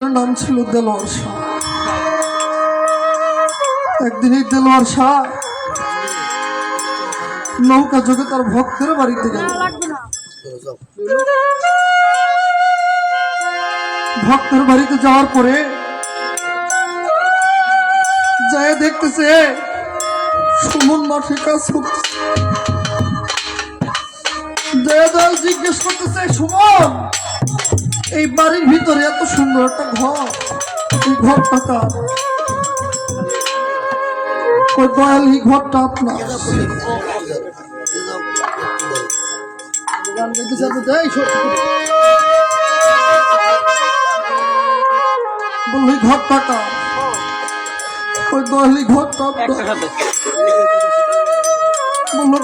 নাম ছিল দেলোয়ার শাহ। একদিন এই দেলোয়ার শাহ নৌকা যোগে তার ভক্তের বাড়িতে গেল। ভক্তের বাড়িতে যাওয়ার পরে যায় দেখতেছে সুমন মাঠে কাজ করতেছে। জিজ্ঞেস করতেছে, সুমন এই বাড়ির ভিতরে এত সুন্দর একটা ঘর। এই ঘরটা কার? ওই দয়াল এই ঘরটা আপনার।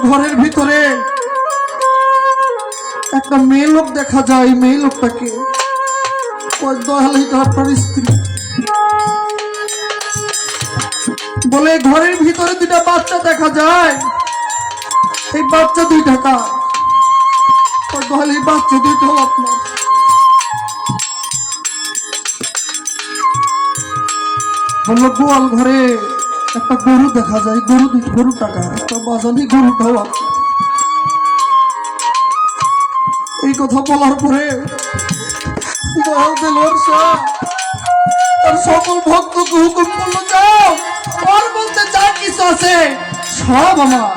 ঘরের ভিতরে। একটা মেয়ে লোক দেখা যায়, এই মেয়ে লোকটাকে। দয়াল, এটা আপনার স্ত্রী? বলে ঘরের ভিতরে দুটা বাচ্চা দেখা যায়। এই বাচ্চা দুই টাকা। দয়াল, এই বাচ্চা দুইটাও আপনার। বলল, গোয়াল ঘরে একটা গরু দেখা যায়, গরু গরু টাকা। একটা বাজালি গরুটাও আপনার এই কথা বলার পরে সকল ভক্তকে হুকুম মধ্যে যা কিছু আছে, সব আমার।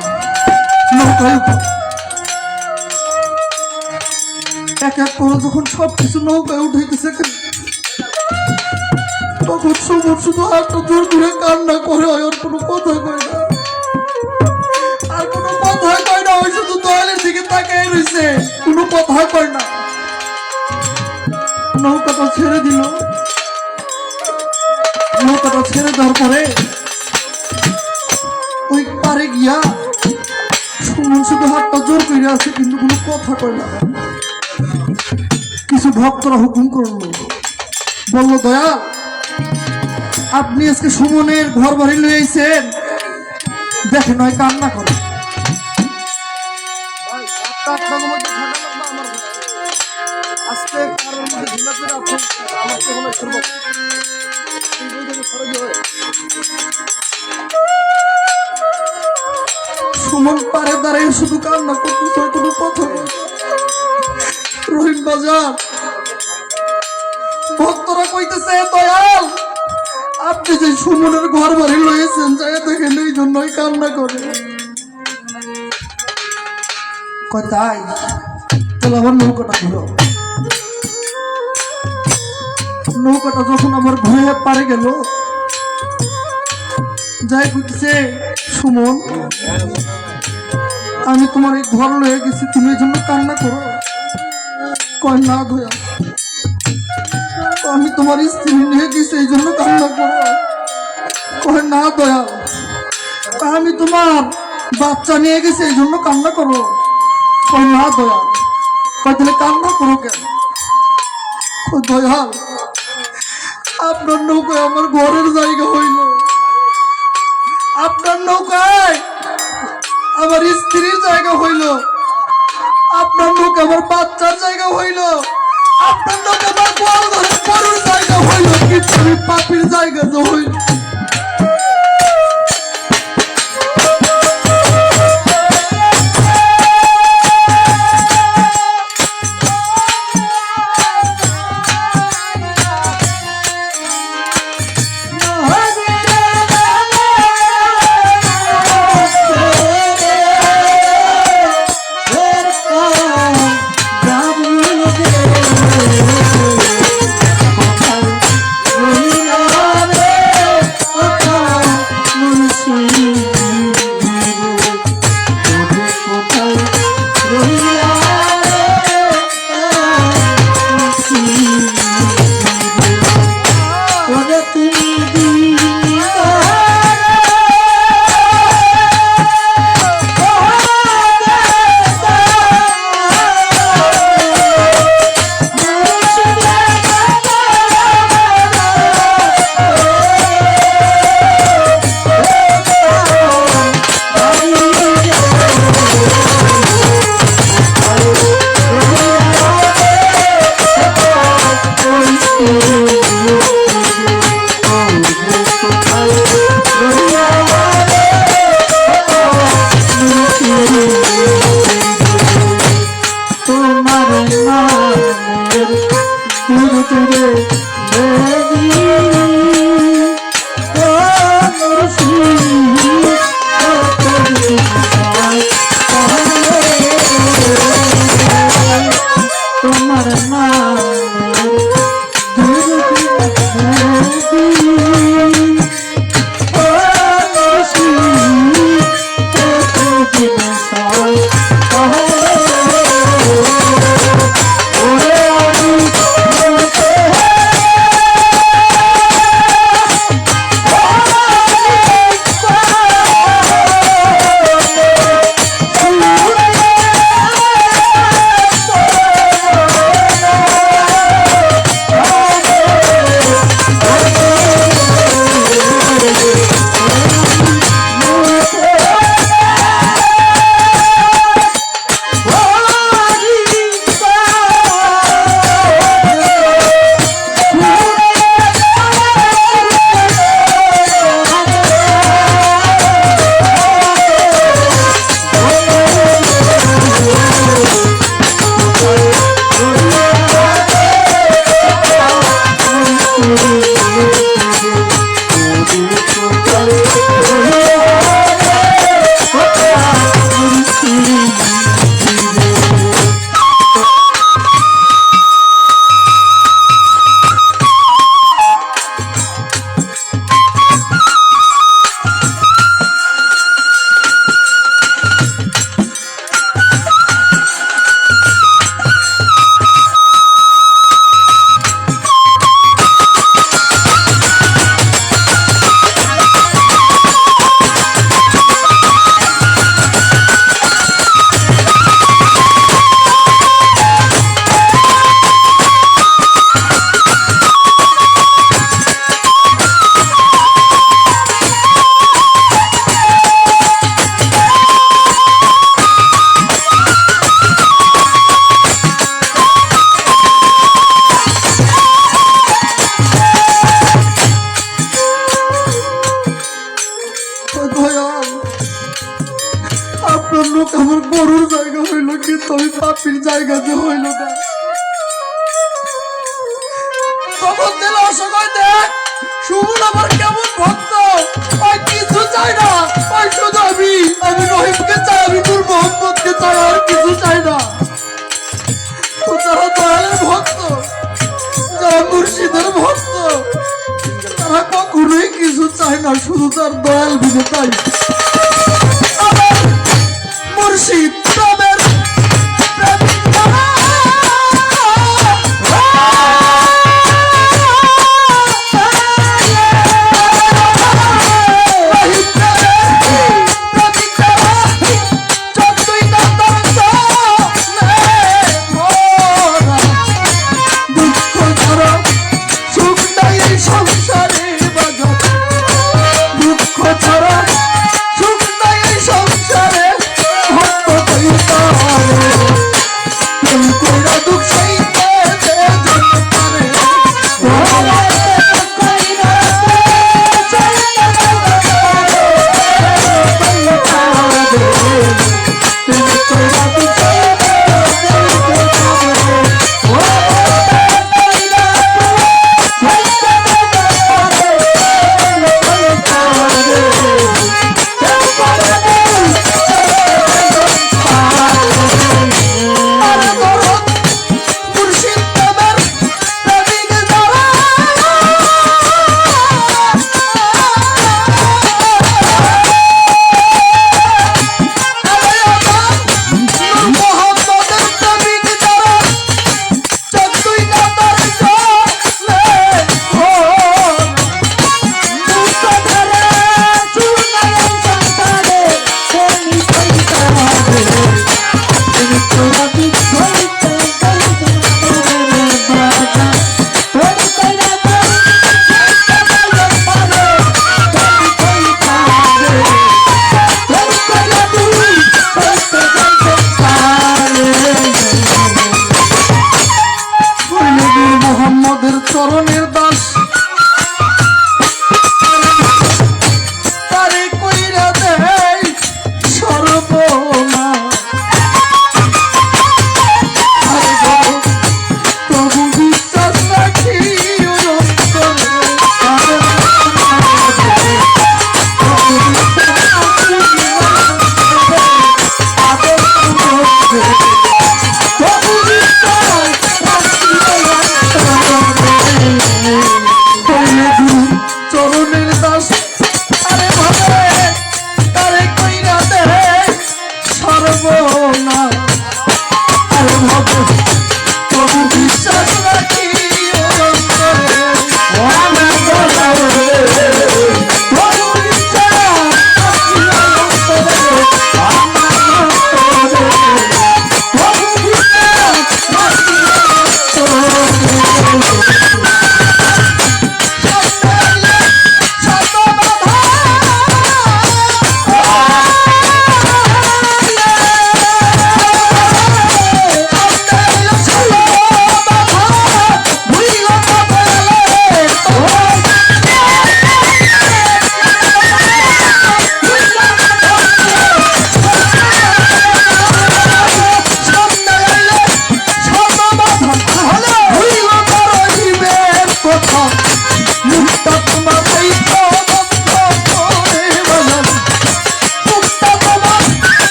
এক এক করে যখন সব কিছু নৌকায় উঠাইতেছে তখন সুমন শুধু হাতটা জোর করে কান্না করে হয় ওর কোনো কথা কয় না। আর কোনো কথা কয় না, ওই শুধু দয়ালের দিকে তাকিয়ে রয়েছে কথা কয় না। নৌকাটা ছেড়ে দিল। নৌকাটা ছেড়ে দেওয়ার পরে ওই পারে গিয়া সুমন শুধু হাতটা জোর করে আছে, কিন্তু কোনো কথা কয় না। কিছু ভক্তরা হুকুম করল, বলল, দয়া, আপনি আজকে সুমনের ঘর বাড়ি লয়ে আইছেন দেখে নয় কান্না করে। শুধু কান্না করতেছে কোনো বলে রহিম বাজার ভক্তরা কইতেছে দয়াল, আপনি যে সুমনের ঘর বাড়ি লয়েছেন জায়গা দেখেন এই জন্যই কান্না করে। তাহলে আমার নৌকাটা নৌকাটা যখন আমার ঘুরে পারে গেল, যাই বুঝছে সুমন আমি তোমার এই ঘর লয়ে গেছি, তুমি এই জন্য কান্না করো। কয় না দয়া, আমি তোমার স্ত্রী নিয়ে গেছি, এই জন্য কান্না করো। কয় না দয়া, আমি তোমার বাচ্চা নিয়ে গেছি, এই জন্য কান্না করো। কয় না দয়া, কয় তাহলে কান্না করো কেন? দয়াল, আপনার নৌকায় আমার ঘরের জায়গা হইল। আপনার নৌকায় আমার স্ত্রীর জায়গা হইল। আপনার লোক আমার বাচ্চার জায়গা হইল। আপনার লোক আমার বড় জায়গা হইল। কিন্তু আমি পাপির জায়গা তো হইল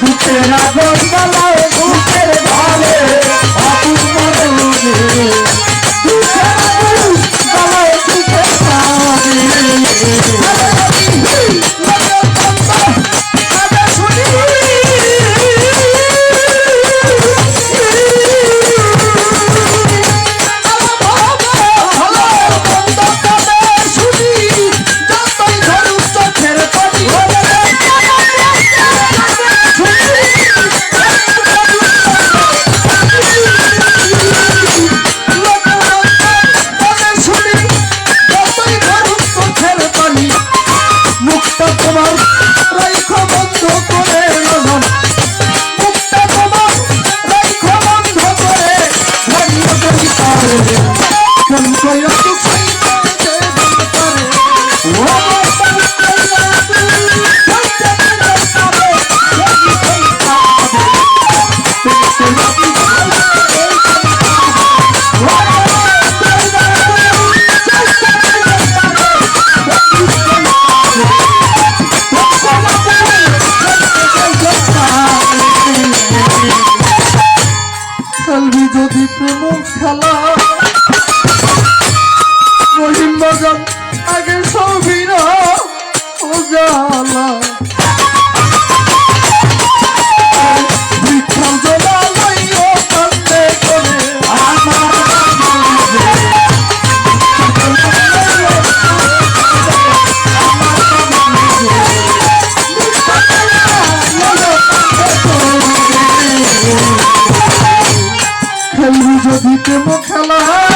দুঃখের আগুন ভূতের দুঃখের আপন আগুন প্রেম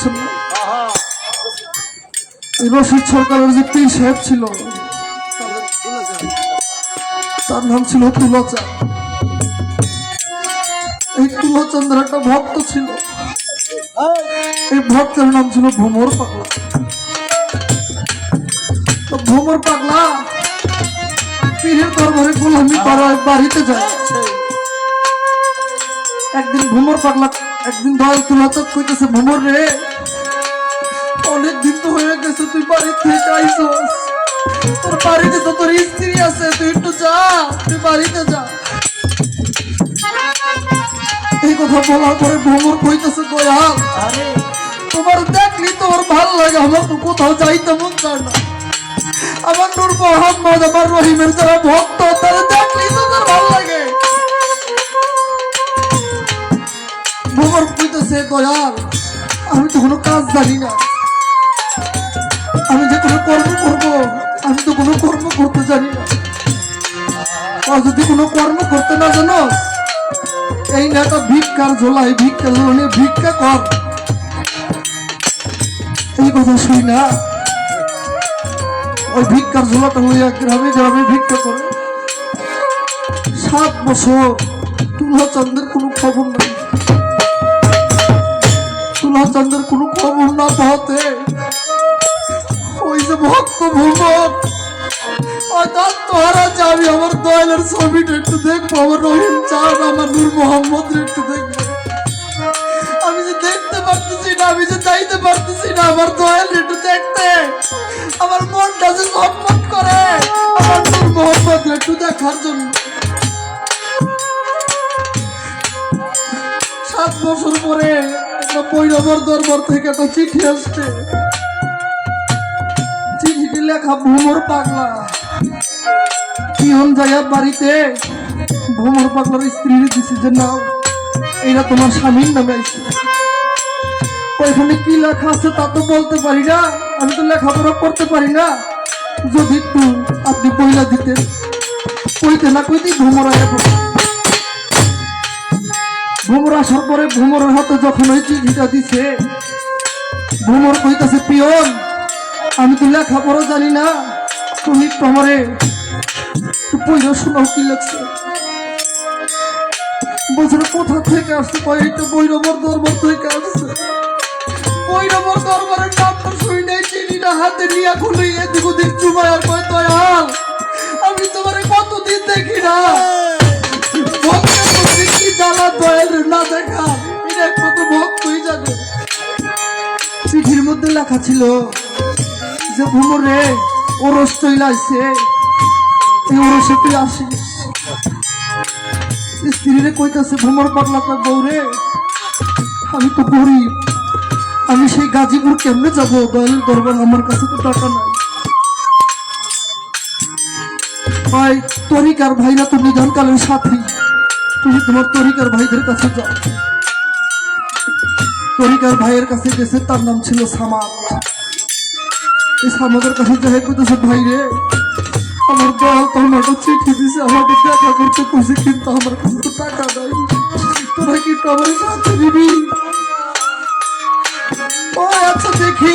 শুনছেন রশিদ সরকারের যে সাহেব ছিল, তার নাম ছিল এই একটা ভক্ত ছিল। এই ভক্তের নাম ছিল ভ্রমর পাগলা। ভ্রমর পাগলা, পীরের দরবারে গোলামি করায় বাড়িতে যায়। একদিন ভ্রমর পাগলা, একদিন দল তুলাচক কইতেছে ভ্রমর রে তো গেছে তুই বাড়ি থেকে আইসস। তোর বাড়িতে তো তোর স্ত্রী আছে তুই একটু যা তুই বাড়িতে যা। এই কথা বলার পরে ভ্রমর কইতেছে দয়াল আরে। তোমার দেখলি তোমার ভালো লাগে আমার তো কোথাও যাইতে মন চায় না। আমার নূর মোহাম্মদ আমার রহিমের যারা ভক্ত তারা দেখলি তোদের ভালো লাগে। ভ্রমর কইতেছে দয়াল আমি তো কোনো কাজ জানি না। তো কোনো কর্ম করতে জানি না। যদি কোনো কর্ম করতে না জানো, এই নেতা ভিক্ষার ঝোলাই ভিক্ষা ঝোলানে ভিক্ষা কর। এই কথা শুই না। ওই ভিক্ষার ঝোলাটা লইয়া গ্রামে গ্রামে ভিক্ষা করে। সাত বছর তুলা চান্দের কোনো খবর নাই। তুলা চান্দের কোনো খবর না পাওয়াতে ওই যে ভক্ত ভ্রমণ আমি যে দেখতে পারতেছি না, আমি যে যাইতে পারতেছি না, আমার দয়াল আমার মনটা একটু দেখার জন্য। সাত বছর পরে একটা বৈরবর দরবার থেকে একটা চিঠি আসছে। চিঠিটি লেখা ভ্রমর পাগলা। পিয়ন যাইয়া বাড়িতে? ভ্রমর পাগলার স্ত্রীর দিছে যে নাও। এইটা তোমার স্বামীর নামে আইছে। ওইখানে কি লেখা আছে তা তো বলতে পারি না। যদি একটু আপনি বইলা দিতেন। কইতে না কইতেই ভ্রমর আয়া। ভ্রমর আসার পরে ভ্রমরের হাতে যখন ওই চিঠিটা দিছে, ভ্রমর কইতাছে, পিয়ন, আমি তো লেখাপড়া জানি না। তুমি একটু পইরা শোনাও কি লাগছে বলছে কোথা থেকে আসছে কয় তো বৈরবর দরবার থেকে আসছে। বৈরবর দরবারের নামটা শুই নাই, চিনিটা হাতে নিয়ে খুলে এদিক ওদিক চুমায় আর কয়, দয়াল, আমি তোমারে কতদিন দেখি না। দেখা। এটা একমাত্র ভক্তই জানে চিঠির মধ্যে লেখা ছিল যে ভুমরে ওরস চইলা আসছে এই ওরসে তুই আসিস। স্ত্রীরে কইতাছে, ভ্রমর পাগলা কয় বউরে, আমি তো গরিব। আমি সেই গাজীপুর কেমনে যাব? দয়ালের দরবার আমার কাছে তো টাকা নাই। ভাই, তরিকার ভাইরা তো নিধনকালের সাথী। তুমি তোমার তরিকার ভাইদের কাছে যাও। তরিকার ভাইয়ের কাছে গেছে, তার নাম ছিল সামাদ। এই সামাদের কাছে যাই কইতেছে ভাই রে আমার তখন একটা চিঠি দিছে, আমাকে দেখা করতে কইছে, কিন্তু আমার কাছে তো টাকা নাই। তোরা কি আমার সাথে দিবি? ও আচ্ছা দেখি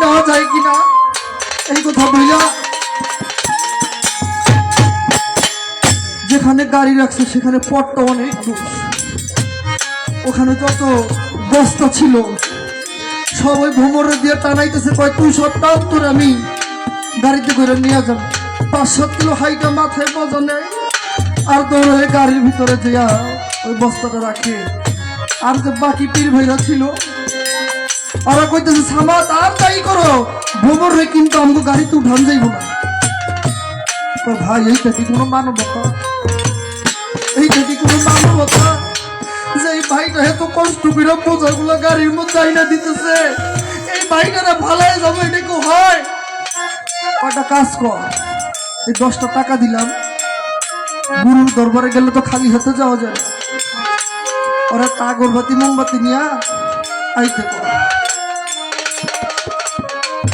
নেওয়া যায় কিনা এই কথা বইলা। যেখানে গাড়ি রাখছে, সেখানে পটটা অনেক ওখানে যত বস্তা ছিল সবাই ভ্রমণে দিয়ে টানাইতেছে, কয়, তুই সব টান তোর আমি গাড়িতে করে নিয়ে যাব। পাঁচ সাত কিলো হাইটা মাথায় মজা নেয় আর দৌড়ে গাড়ির ভিতরে দিয়া ওই বস্তাটা রাখে। আর যে বাকি পীর ভাইরা ছিল, ওরা কইতেছে সামাত আর তাই করো। ভ্রমণ রে কিন্তু আমাকে গাড়িতে উঠান যাইব না। তো ভাই, এইটা কি কোনো মানবতা? এইটা কি কোনো মানবতা? ভাইটা এত কষ্ট করে বোঝাগুলো গাড়ির মধ্যে আইনা দিতেছে? এই ভাইটারা ভালাই যাবে, এটা কি হয়? কয়টা কাজ এই দশটা টাকা দিলাম। গুরুর দরবারে গেলে তো খালি হাতে যাওয়া যায়। ওরা একটা আগরবাতি মোমবাতি নিয়া আইতে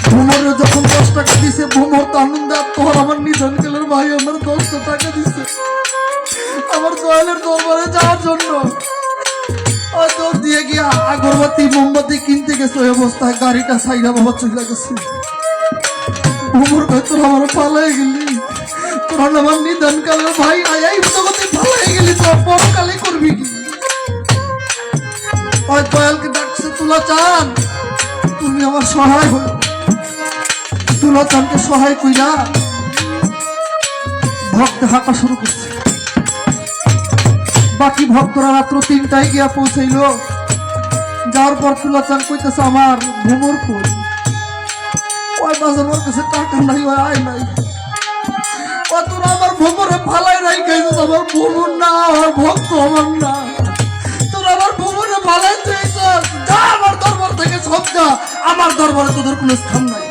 ভ্রমণের যখন দশ টাকা দিছে ভ্রমর তো আনন্দ তোর আমার নিধন গেলের ভাই আমার দশটা টাকা দিছে। আমার দয়ালের দরবারে যাওয়ার জন্য। দিয়ে গিয়া মোমবাতি কিনতে ওই গাড়িটা আমার গেলি। গেলি পরকালে করবি কি? ওই তুলা চান তুমি আমার সহায় হয়ে তুলাচানকে সহায় কইরা ভক্ত হাঁটা শুরু করছে। বাকি ভক্তরা রাত্র তিনটায় গিয়া পৌঁছাইল। যাওয়ার পর তুলাচান কইতেছে, আমার ভ্রমর ফুল। আমার নাই ভ্রমর না, আমার ভক্ত আমার না। তোরা আমার যা আমার দরবার থেকে সব যা। আমার দরবারে তোদের কোনো স্থান নাই।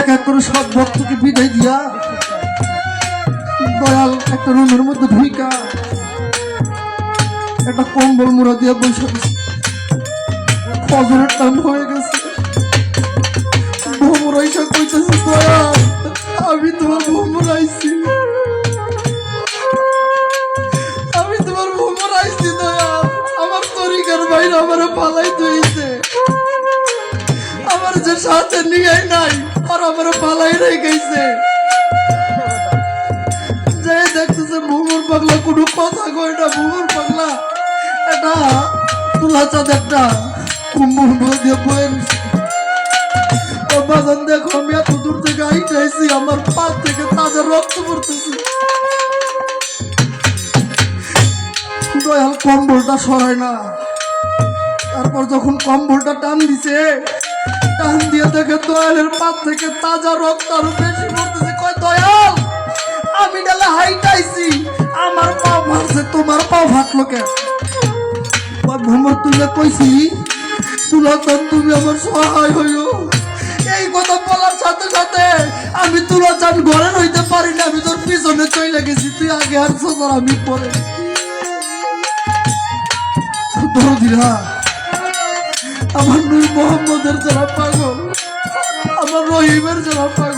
এক এক করে সব ভক্তকে বিদায় দিয়া দয়াল একটা রুমের মধ্যে ঢুইকা, একটা কম্বল মুড়া দিয়ে বসে। ফজরের টাইম হয়ে গেছে। ভ্রমর আইসা আমি তোমার ভ্রমর আইছি আমি তোমার ভ্রমর আইছি দয়াল আমার তরিকার বাইরে আমার পালাই দিয়েছে আমার যে সাথে নিয়ে নাই, আর আমার পালাই রেখেছে। যে পাগলা, কোনো কথা কয় না পাগলা। এটা তুলা চাঁদ একটা কুম্বুর বাজান, দেখো, আমি এত দূর থেকে আমার পা থেকে রক্ত দয়াল, কম্বলটা সরায় না। তারপর যখন কম্বলটা টান দিছে, টান দিয়ে দেখে দয়ালের পা থেকে তাজা রক্ত আরও বেশি পড়তেছে। কয়, দয়াল, আমি ডালে হাইটাইছি। আমার পা ভাঙছে তোমার পা ফাটলো কেন? ভ্রমর তুলে কইছি তুলা তুমি আমার সহায় হইও। এই কথা বলার সাথে সাথে আমি তুলা চান ঘরে রইতে পারি না, আমি তোর পিছনে চলে গেছি, তুই আগে আর সোজার আমি পরে দরদিরা আমার নূর মোহাম্মদের যারা পাগল, আমার রহিমের যারা পাগল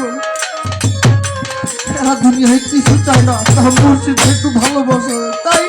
এরা দুনিয়ায় কিছু চায় না। তারা মুর্শিদ একটু ভালোবাসে। তাই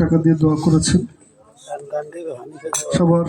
টাকা দিয়ে দোয়া করেছেন। সবার